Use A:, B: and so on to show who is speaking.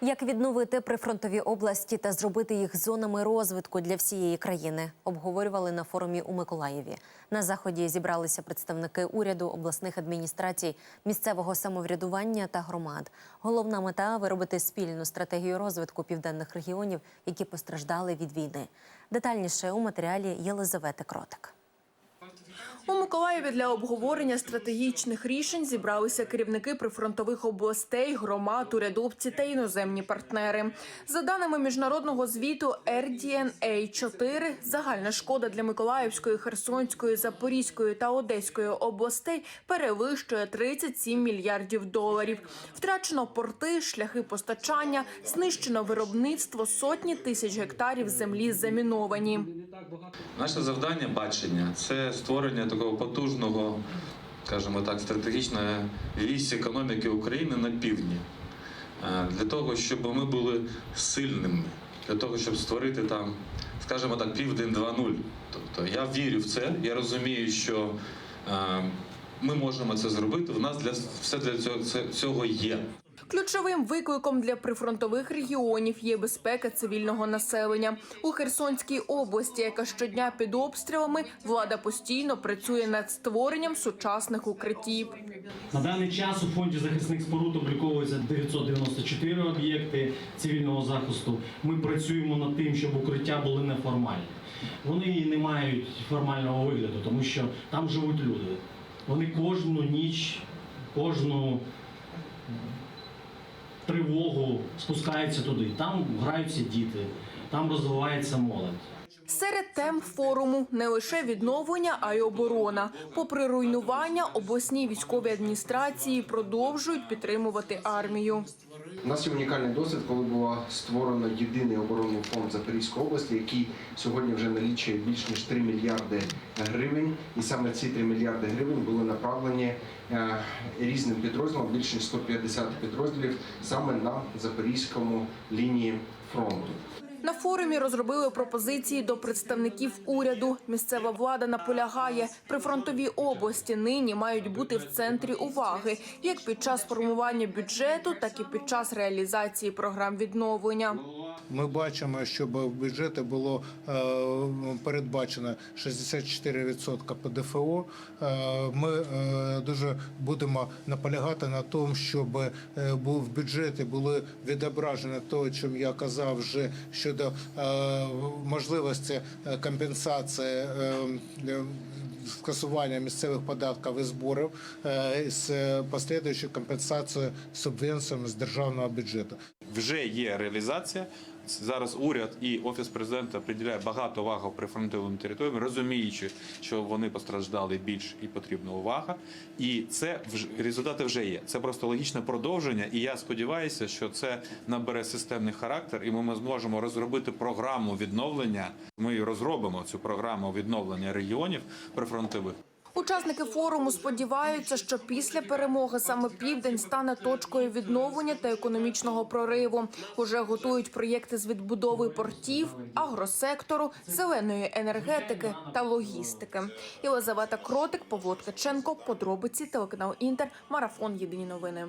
A: Як відновити прифронтові області та зробити їх зонами розвитку для всієї країни, обговорювали на форумі у Миколаєві. На заході зібралися представники уряду, обласних адміністрацій, місцевого самоврядування та громад. Головна мета виробити спільну стратегію розвитку південних регіонів, які постраждали від війни. Детальніше у матеріалі Єлизавети Кротик.
B: У Миколаєві для обговорення стратегічних рішень зібралися керівники прифронтових областей, громад, урядовці та іноземні партнери. За даними міжнародного звіту RDNA 4 загальна шкода для Миколаївської, Херсонської, Запорізької та Одеської областей перевищує 37 мільярдів доларів. Втрачено порти, шляхи постачання, знищено виробництво, сотні тисяч гектарів землі заміновані.
C: Наше завдання бачення це створення такого потужного, скажімо так, стратегічної вісь економіки України на півдні. Е, Для того, щоб ми були сильними, для того, щоб створити там, скажімо так, південь 2.0. Тобто я вірю в це, я розумію, що е, ми можемо це зробити. В нас для все для цього цього є.
B: Ключовим викликом для прифронтових регіонів є безпека цивільного населення. У Херсонській області, яка щодня під обстрілами, влада постійно працює над створенням сучасних укриттів.
D: На даний час у фонді захисних споруд обліковується 994 об'єкти цивільного захисту. Ми працюємо над тим, щоб укриття були неформальні. Вони не мають формального вигляду, тому що там живуть люди. Вони кожну ніч, кожну тривогу спускаються туди. Там граються діти, там розвивається молодь.
B: Серед тем форуму не лише відновлення, а й оборона. Попри руйнування, обласні військові адміністрації продовжують підтримувати армію.
E: У нас є унікальний досвід, коли було створено єдиний оборонний фонд Запорізької області, який сьогодні вже налічує більш ніж 3 мільярди гривень. І саме ці 3 мільярди гривень були направлені е, різним підрозділам, більш ніж 150 підрозділів саме на запорізькому лінії фронту.
B: На форумі розробили пропозиції до представників уряду. Місцева влада наполягає, прифронтові області нині мають бути в центрі уваги як під час формування бюджету, так і під час реалізації програм відновлення.
F: Ми бачимо, щоб в бюджеті було е, передбачено 64% ПДФО. Е, Ми е, дуже будемо наполягати на тому, щоб в бюджеті були відображені те, чому я казав вже щодо можливості компенсації. Скасування місцевих податків і зборів з послідуючою компенсацією субвенціями з державного бюджету.
G: Вже є реалізація. Зараз уряд і офіс президента приділяє багато уваги прифронтовим територіям, розуміючи, що вони постраждали більш і потрібна увага. І це вже результати вже є. Це просто логічне продовження. І я сподіваюся, що це набере системний характер, і ми зможемо розробити програму відновлення. Ми розробимо цю програму відновлення регіонів прифронтових.
B: Учасники форуму сподіваються, що після перемоги саме південь стане точкою відновлення та економічного прориву. Уже готують проєкти з відбудови портів, агросектору, зеленої енергетики та логістики. Єлизавета Кротик, Павло Ткаченко, подробиці телеканал Інтер, марафон Єдині новини.